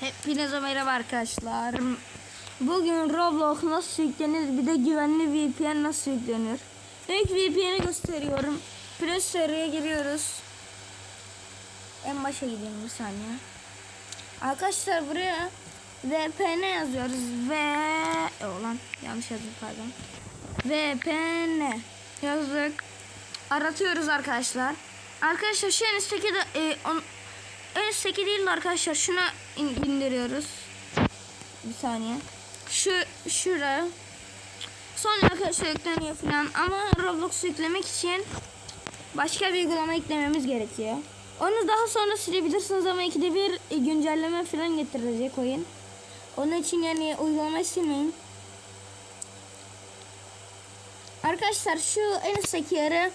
Hepinize merhaba arkadaşlar. Bugün Roblox nasıl yüklenir bir de güvenli VPN nasıl yüklenir. İlk VPN'i gösteriyorum. Play Store'ya giriyoruz. En başa gidelim bir saniye. Arkadaşlar buraya VPN yazıyoruz ve e, olan yanlış yazdım pardon. VPN yazdık. Aratıyoruz arkadaşlar. Arkadaşlar şu en üstteki de e, on, üstteki değil de arkadaşlar şuna in- indiriyoruz. Bir saniye. Şu şuraya. Sonra arkadaşlar yükleniyor falan ama Roblox yüklemek için başka bir uygulama eklememiz gerekiyor. Onu daha sonra silebilirsiniz ama ikide bir e, güncelleme falan getirecek oyun. Onun için yani uygulamayı silmeyin. Arkadaşlar şu en üstteki yere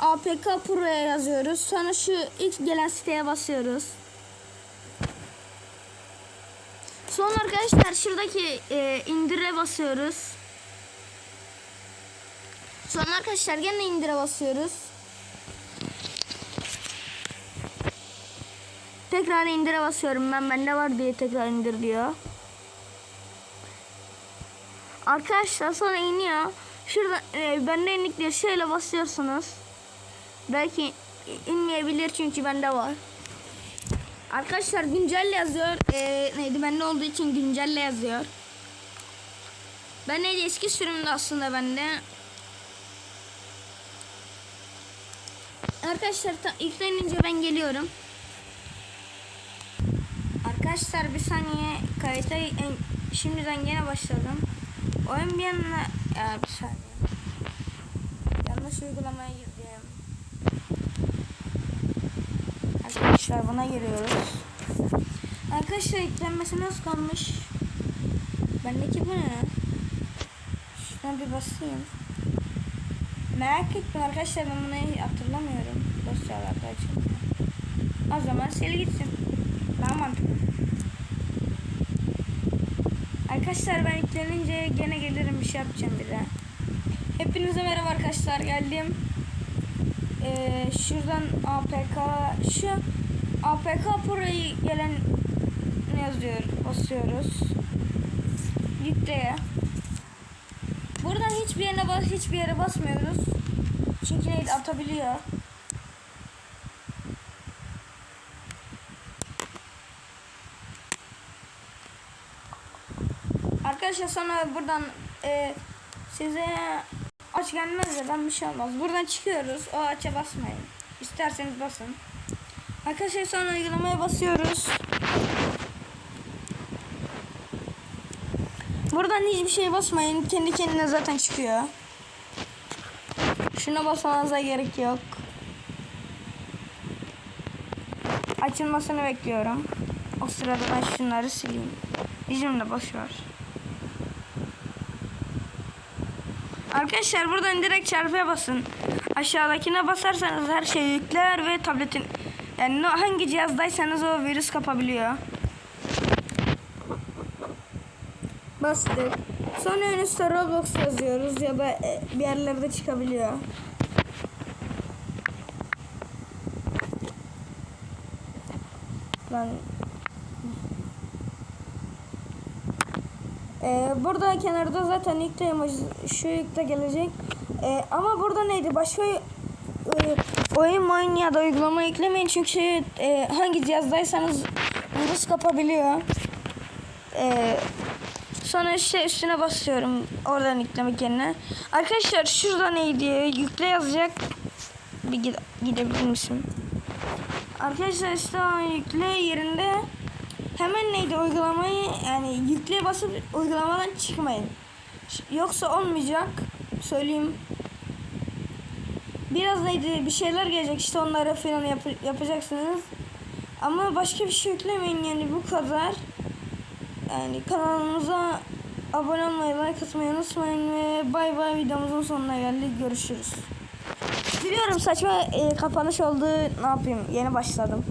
APK Pro'ya yazıyoruz. Sonra şu ilk gelen siteye basıyoruz. Sonra arkadaşlar şuradaki e, indire basıyoruz. Sonra arkadaşlar gene indire basıyoruz. Tekrar indire basıyorum ben bende var diye tekrar indir diyor. Arkadaşlar sonra iniyor. Şurada e, bende indik diye şöyle basıyorsunuz. Belki inmeyebilir çünkü bende var. Arkadaşlar güncel yazıyor. E, neydi bende olduğu için güncelle yazıyor. Ben neydi eski sürümde aslında bende. Arkadaşlar ta, yüklenince ben geliyorum. Arkadaşlar bir saniye kayıta en- şimdiden gene başladım. Oyun bir yanına ya bir saniye. Yanlış uygulamaya girdim. Arkadaşlar buna giriyoruz. Arkadaşlar yüklenmesi nasıl kalmış? Bendeki bu ne? Şuna bir basayım. Merak ettim arkadaşlar ben bunu hatırlamıyorum. Dosyalarda açılmıyor. O zaman sil gitsin. Daha. Arkadaşlar ben yüklenince gene gelirim bir şey yapacağım bir de. Hepinize merhaba arkadaşlar geldim. Ee, şuradan APK şu APK Pro'yu gelen yazıyor basıyoruz. Yükleye. Buradan hiçbir yere bas hiçbir yere basmıyoruz. Çünkü neydi atabiliyor. Arkadaşlar sonra buradan e, size aç gelmez ben bir şey olmaz. Buradan çıkıyoruz. O aç'a basmayın. İsterseniz basın. Arkadaşlar sonra uygulamaya basıyoruz. Buradan hiçbir şey basmayın. Kendi kendine zaten çıkıyor. Şuna basmanıza gerek yok. Açılmasını bekliyorum. O sırada ben şunları sileyim. Bizim de boş. Arkadaşlar buradan direkt çarpıya basın. Aşağıdakine basarsanız her şey yükler ve tabletin yani hangi cihazdaysanız o virüs kapabiliyor. Bastık. Sonra en üstte Roblox yazıyoruz ya da e, bir yerlerde çıkabiliyor. Ben Ee, burada kenarda zaten yükle emoji şu yükle gelecek. Ee, ama burada neydi? Başka e, oyun oyun ya da uygulama yüklemeyin çünkü e, hangi cihazdaysanız virüs kapabiliyor. Ee, sonra işte üstüne basıyorum oradan yüklemek yerine. Arkadaşlar şurada neydi? Yükle yazacak. Bir gide, gidebilir misin? Arkadaşlar işte yükle yerinde hemen neydi uygulamayı yani yükle basıp uygulamadan çıkmayın. Yoksa olmayacak. Söyleyeyim. Biraz neydi bir şeyler gelecek işte onları falan yap- yapacaksınız. Ama başka bir şey yüklemeyin yani bu kadar. Yani kanalımıza abone olmayı, like atmayı unutmayın ve bay bay videomuzun sonuna geldik. Görüşürüz. Biliyorum saçma e, kapanış oldu. Ne yapayım? Yeni başladım.